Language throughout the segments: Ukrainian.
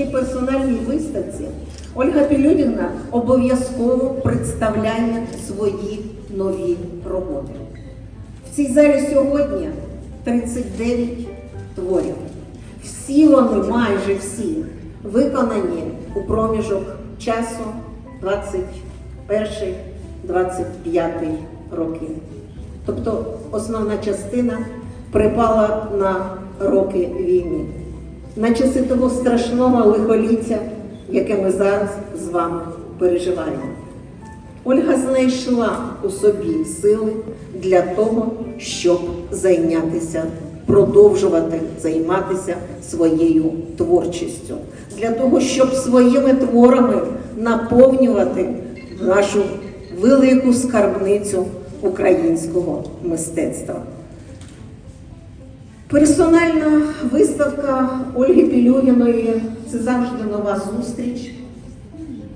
кожній персональній виставці Ольга Пілюдіна обов'язково представляє свої нові роботи. В цій залі сьогодні 39 творів. Всі вони, майже всі, виконані у проміжок часу 21-25 роки. Тобто основна частина припала на роки війни, на часи того страшного лихоліття, яке ми зараз з вами переживаємо. Ольга знайшла у собі сили для того, щоб зайнятися, продовжувати займатися своєю творчістю, для того, щоб своїми творами наповнювати нашу велику скарбницю українського мистецтва. Персональна виставка Ольги Пілюгіної це завжди нова зустріч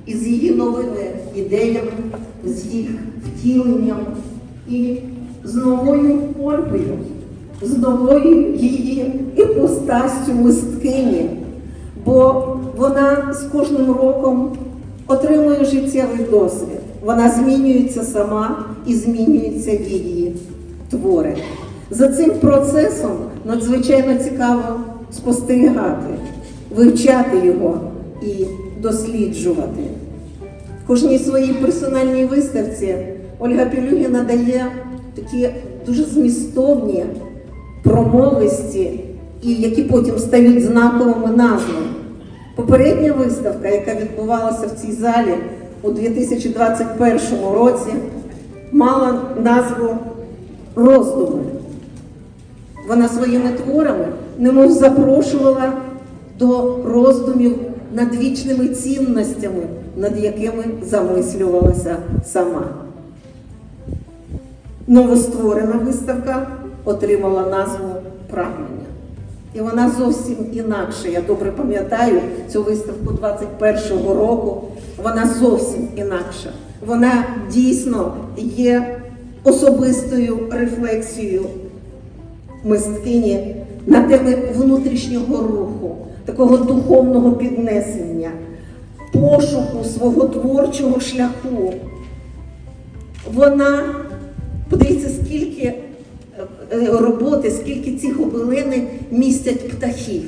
із її новими ідеями, з їх втіленням і з новою Ольгою, з новою її іпостастю мисткині, бо вона з кожним роком отримує життєвий досвід. Вона змінюється сама і змінюються її твори. За цим процесом надзвичайно цікаво спостерігати, вивчати його і досліджувати. В кожній своїй персональній виставці Ольга Пілюгіна дає такі дуже змістовні, промовисті, які потім стають знаковими назвами. Попередня виставка, яка відбувалася в цій залі у 2021 році, мала назву Роздуми. Вона своїми творами немов запрошувала до роздумів над вічними цінностями, над якими замислювалася сама. Новостворена виставка отримала назву Прагнення. І вона зовсім інакша. Я добре пам'ятаю цю виставку 21-го року. Вона зовсім інакша. Вона дійсно є особистою рефлексією мисткині на теми внутрішнього руху, такого духовного піднесення, пошуку свого творчого шляху. Вона, подивіться, скільки е, е, роботи, скільки ці гобелени містять птахів.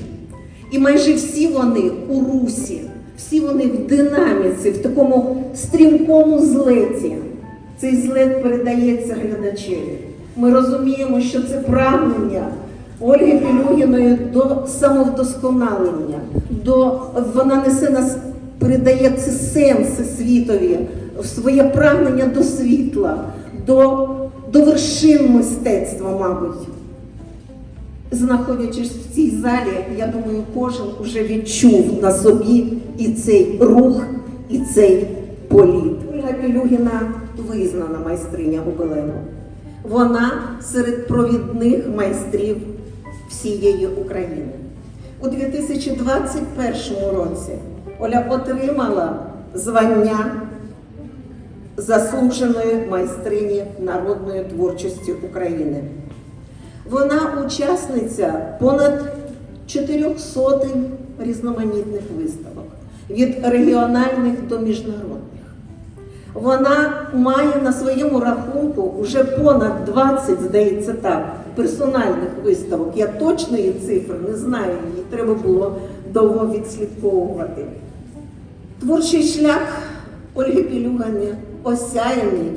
І майже всі вони у русі, всі вони в динаміці, в такому стрімкому злеті. Цей злет передається глядачеві. Ми розуміємо, що це прагнення Ольги Пілюгіної до самовдосконалення, до вона несе нас, передає це сенси світові, своє прагнення до світла, до, до вершин мистецтва, мабуть. Знаходячись в цій залі, я думаю, кожен уже відчув на собі і цей рух, і цей політ. Ольга Пілюгіна визнана майстриня гобелену. Вона серед провідних майстрів всієї України. У 2021 році Оля отримала звання заслуженої майстрині народної творчості України. Вона учасниця понад 400 різноманітних виставок від регіональних до міжнародних. Вона має на своєму рахунку вже понад 20, здається так, персональних виставок. Я точної цифри не знаю, її треба було довго відслідковувати. Творчий шлях Ольги Пілюгани осяяний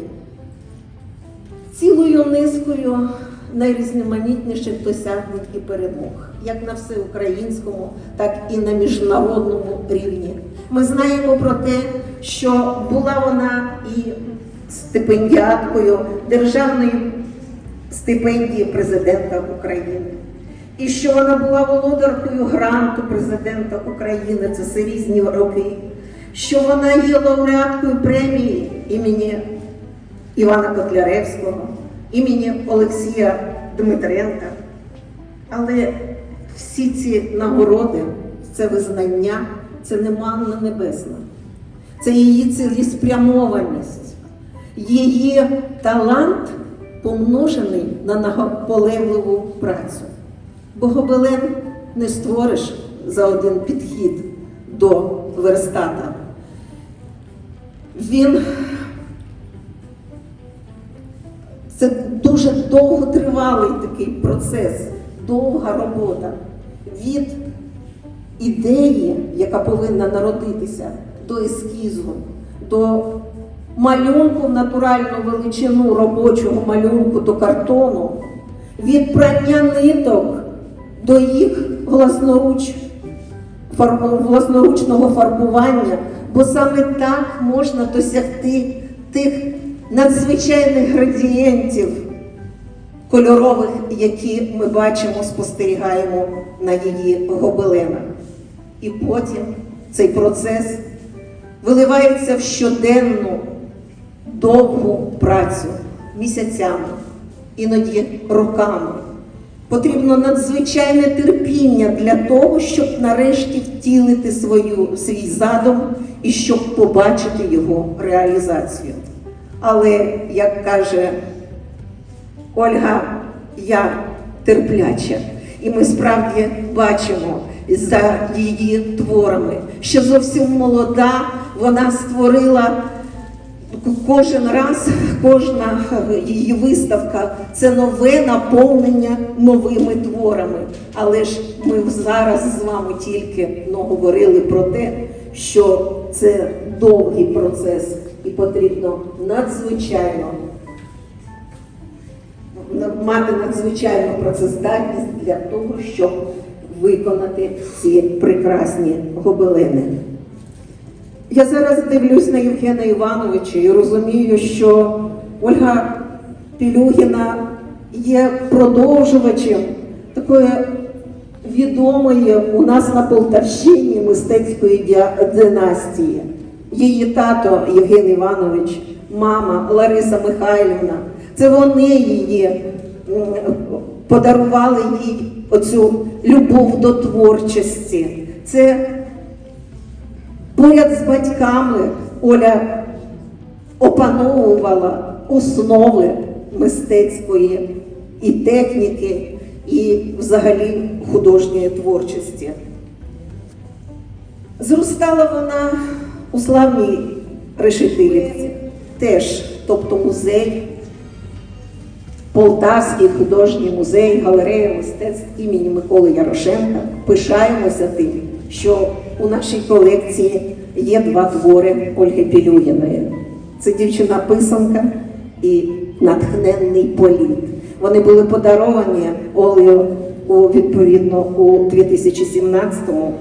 цілою низкою найрізноманітніших досягнень і перемог, як на всеукраїнському, так і на міжнародному рівні. Ми знаємо про те, що була вона і стипендіаткою державної стипендії президента України, і що вона була володаркою гранту президента України, це все різні роки, що вона є лауреаткою премії імені Івана Котляревського, імені Олексія Дмитренка. Але всі ці нагороди, це визнання, це не манна небесна, це її цілеспрямованість, її талант помножений на наполегливу працю. Бо гобелен не створиш за один підхід, до верстата. Він це дуже довготривалий такий процес, довга робота від ідеї, яка повинна народитися, до ескізу, до малюнку в натуральну величину робочого малюнку до картону, від прання ниток до їх власноруч, фарбу- власноручного фарбування, бо саме так можна досягти тих надзвичайних градієнтів кольорових, які ми бачимо, спостерігаємо на її гобеленах. І потім цей процес виливається в щоденну довгу працю місяцями, іноді роками. Потрібно надзвичайне терпіння для того, щоб нарешті втілити свою, свій задум і щоб побачити його реалізацію. Але, як каже Ольга, я терпляча. І ми справді бачимо за її творами, що зовсім молода, вона створила кожен раз, кожна її виставка це нове наповнення новими творами. Але ж ми зараз з вами тільки ну, говорили про те, що це довгий процес і потрібно надзвичайно мати надзвичайну працездатність для того, щоб виконати ці прекрасні гобелени. Я зараз дивлюсь на Євгена Івановича і розумію, що Ольга Пілюгіна є продовжувачем такої відомої у нас на Полтавщині мистецької династії. Її тато Євген Іванович, мама Лариса Михайлівна. Це вони її подарували їй оцю любов до творчості. Це поряд з батьками Оля опановувала основи мистецької і техніки, і взагалі художньої творчості. Зростала вона у славній Решетилівці, теж, тобто музей, Полтавський художній музей, галерея мистецтв імені Миколи Ярошенка. Пишаємося тим, що у нашій колекції є два твори Ольги Пілюгіної. Це дівчина-писанка і натхненний політ. Вони були подаровані Олею у відповідно у 2017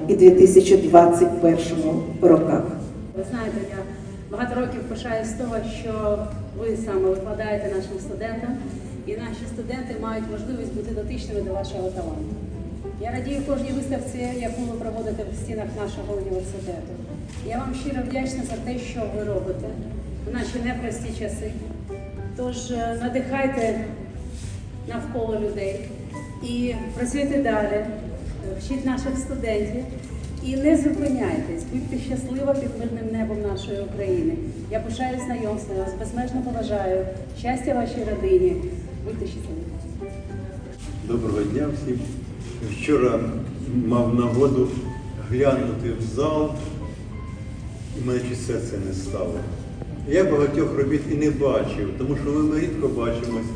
і 2021 роках. Ви знаєте, я багато років пишаюсь з того, що ви саме викладаєте нашим студентам, і наші студенти мають можливість бути дотичними до вашого таланту. Я радію кожній виставці, яку ви проводите в стінах нашого університету. Я вам щиро вдячна за те, що ви робите в наші непрості часи. Тож е, надихайте навколо людей і працюйте далі, вчіть наших студентів і не зупиняйтесь, будьте щаслива під мирним небом нашої України. Я пишаю знайомство, я вас безмежно поважаю. Щастя вашій родині. Будьте щасливі. Доброго дня всім. Вчора мав нагоду глянути в зал, і мене чуть серце не стало. Я багатьох робіт і не бачив, тому що ми рідко бачимось.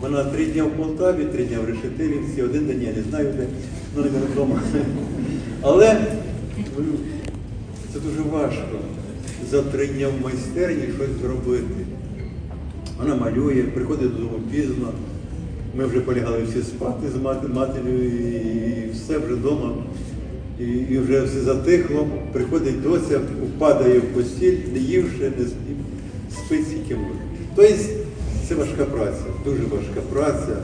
Вона три дні в Полтаві, три дні в Решетилівці, один день я не знаю де, ну не вдома. Але це дуже важко за три дні в майстерні щось зробити. Вона малює, приходить додому пізно. Ми вже полягали всі спати з матір'ю і все вже вдома. І, і вже все затихло. Приходить доця, впадає в постіль, не ївши, не спів, спить скільки може. Тобто це важка праця, дуже важка праця,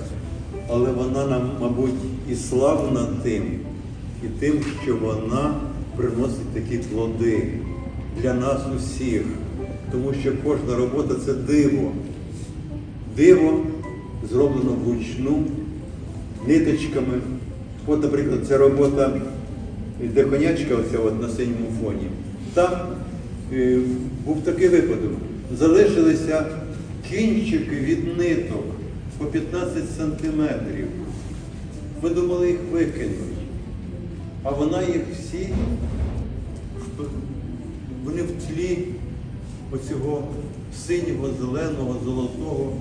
але вона нам, мабуть, і славна тим, і тим, що вона приносить такі плоди для нас усіх. Тому що кожна робота це диво. Диво зроблено вручну, ниточками. От, наприклад, ця робота, де конячка оця от на синьому фоні. Там е, був такий випадок. Залишилися кінчики від ниток по 15 сантиметрів. Ми думали їх викинуть. А вона їх всі вони в тлі оцього синього, зеленого, золотого,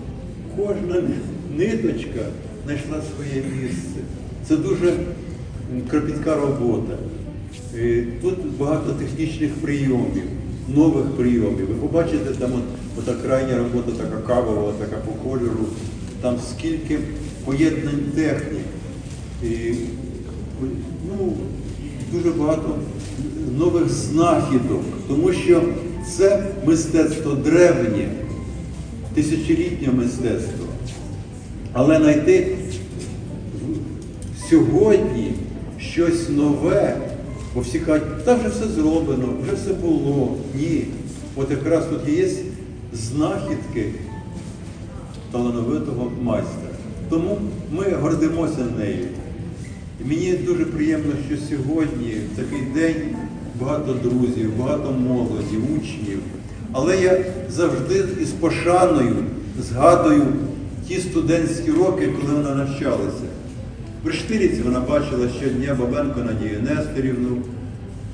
кожна ниточка знайшла своє місце. Це дуже кропітка робота. Е, Тут багато технічних прийомів, нових прийомів. Ви побачите, там от, ота крайня робота, така кавова, така по кольору, там скільки поєднань технік. І, ну, дуже багато нових знахідок, тому що це мистецтво древнє, тисячолітнє мистецтво. Але знайти сьогодні щось нове, бо всі кажуть, та вже все зроблено, вже все було. Ні. От якраз тут є знахідки талановитого майстра. Тому ми гордимося нею. І мені дуже приємно, що сьогодні, в такий день, багато друзів, багато молоді, учнів. Але я завжди із пошаною згадую ті студентські роки, коли вона навчалася. В Штириці вона бачила щодня Бабенко Надію Нестерівну,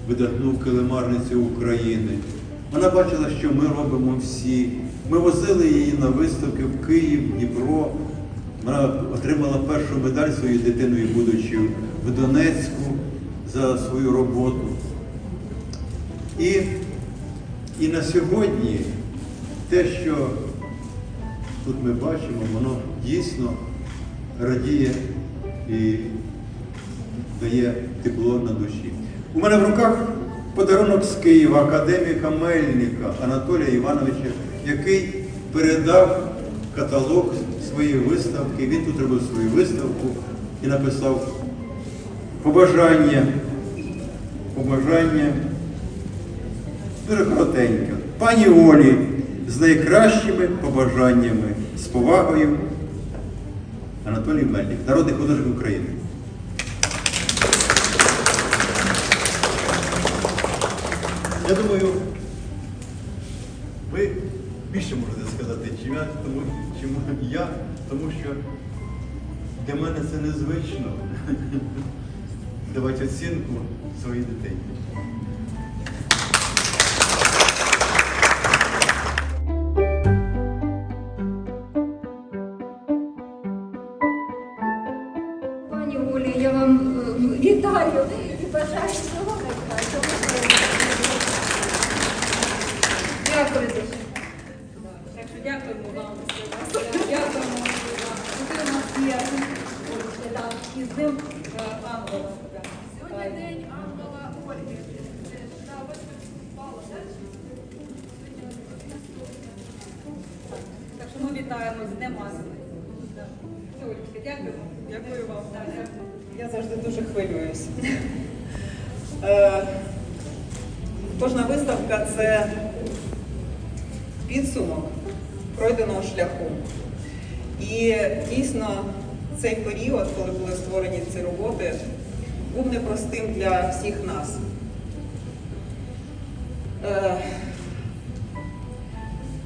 видатну килимарницю України. Вона бачила, що ми робимо всі. Ми возили її на виставки в Київ, Дніпро. Вона отримала першу медаль своєю дитиною, будучи в Донецьку за свою роботу. І, і на сьогодні те, що тут ми бачимо, воно дійсно радіє і дає тепло на душі. У мене в руках подарунок з Києва академіка Мельника Анатолія Івановича, який передав каталог своєї виставки. Він тут робив свою виставку і написав побажання, побажання дуже коротенько. Пані Олі з найкращими побажаннями, з повагою. Анатолій Мельник, народний художник України. Я думаю, ви більше можете сказати, чим я, тому, чим я, тому що для мене це незвично давати оцінку своїй дитині. Вітаю і бажаю всього найкращого. Дякую дуже. Так що дякуємо вам. Дякуємо вам. Тут у нас є і з ним е, ангела. Сьогодні день ангела Ольги. Так що ми вітаємо з Днем. Олечка. Дякую вам. Я завжди дуже хвилююсь. Е, Кожна виставка це підсумок пройденого шляху. І дійсно цей період, коли були створені ці роботи, був непростим для всіх нас. Е,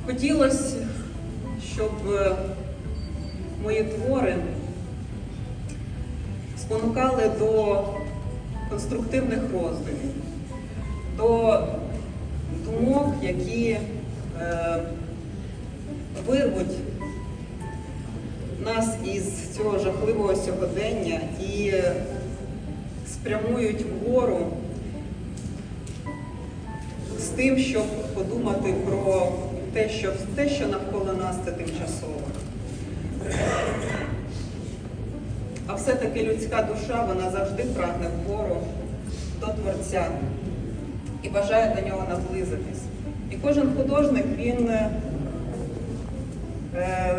Хотілося, щоб е, мої твори спонукали до конструктивних роздумів, до думок, які е, вирвуть нас із цього жахливого сьогодення і спрямують вгору з тим, щоб подумати про те, що те, що навколо нас це тимчасово. Все-таки людська душа, вона завжди прагне вгору до Творця і бажає до нього наблизитись. І кожен художник, він е,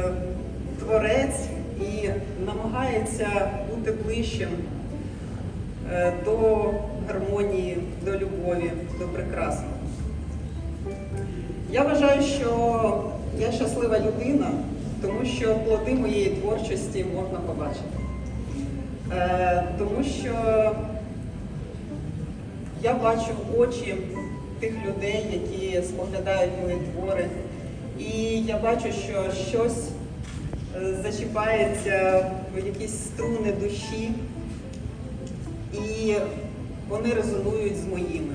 творець і намагається бути ближчим е, до гармонії, до любові, до прекрасного. Я вважаю, що я щаслива людина, тому що плоди моєї творчості можна побачити. Е, тому що я бачу очі тих людей, які споглядають мої твори, і я бачу, що щось е, зачіпається в якісь струни душі, і вони резонують з моїми.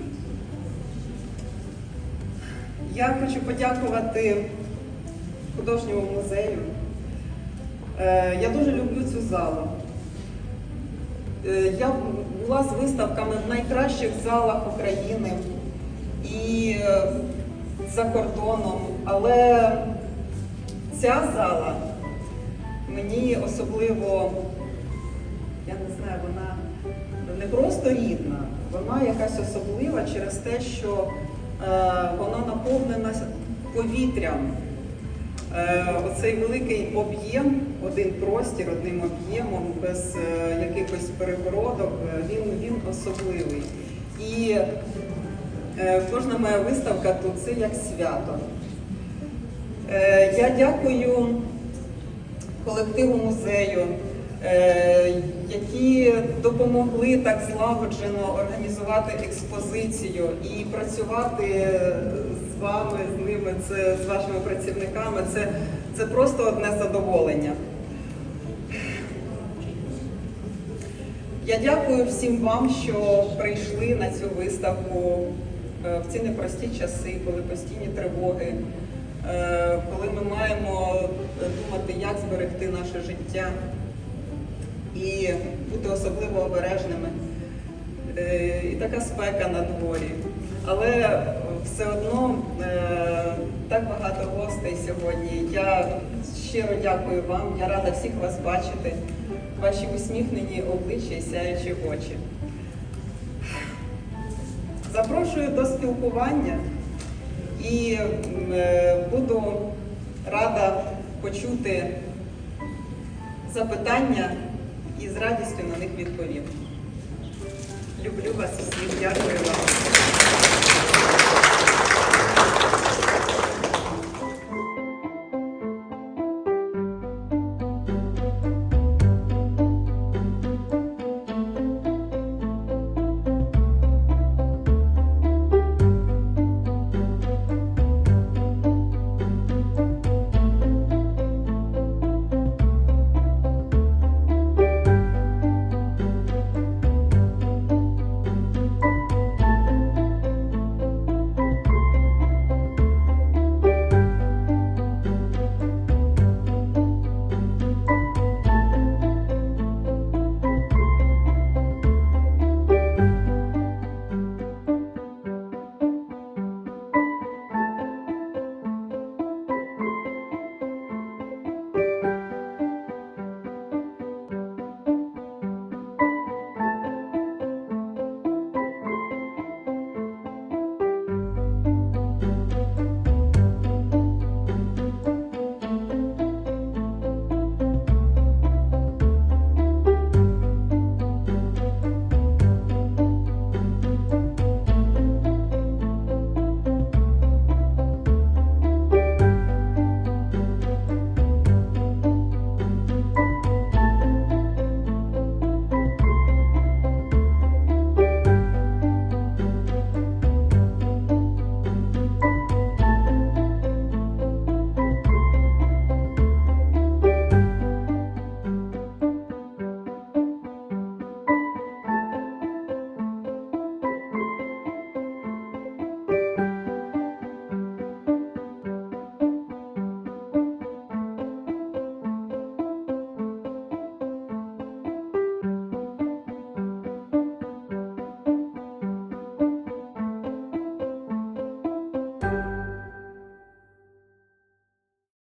Я хочу подякувати художньому музею. Е, Я дуже люблю цю залу. Е, Я була з виставками в найкращих залах України і е, за кордоном, але ця зала мені особливо, я не знаю, вона не просто рідна, вона якась особлива через те, що е, вона наповнена повітрям. Оцей великий об'єм, один простір, одним об'ємом, без е, якихось перегородок, е, він, він особливий. І е, кожна моя виставка тут це як свято. Я дякую колективу музею, які допомогли так злагоджено організувати експозицію і працювати з вами, з ними, це з вашими працівниками. Це, це просто одне задоволення. Я дякую всім вам, що прийшли на цю виставку е, в ці непрості часи, коли постійні тривоги, е, коли ми маємо думати, як зберегти наше життя і бути особливо обережними. Е, І така спека на дворі. Але все одно так багато гостей сьогодні. Я щиро дякую вам. Я рада всіх вас бачити, ваші усміхнені обличчя і сяючі очі. Запрошую до спілкування і е, буду рада почути запитання і з радістю на них відповім. Люблю вас всіх, дякую вам.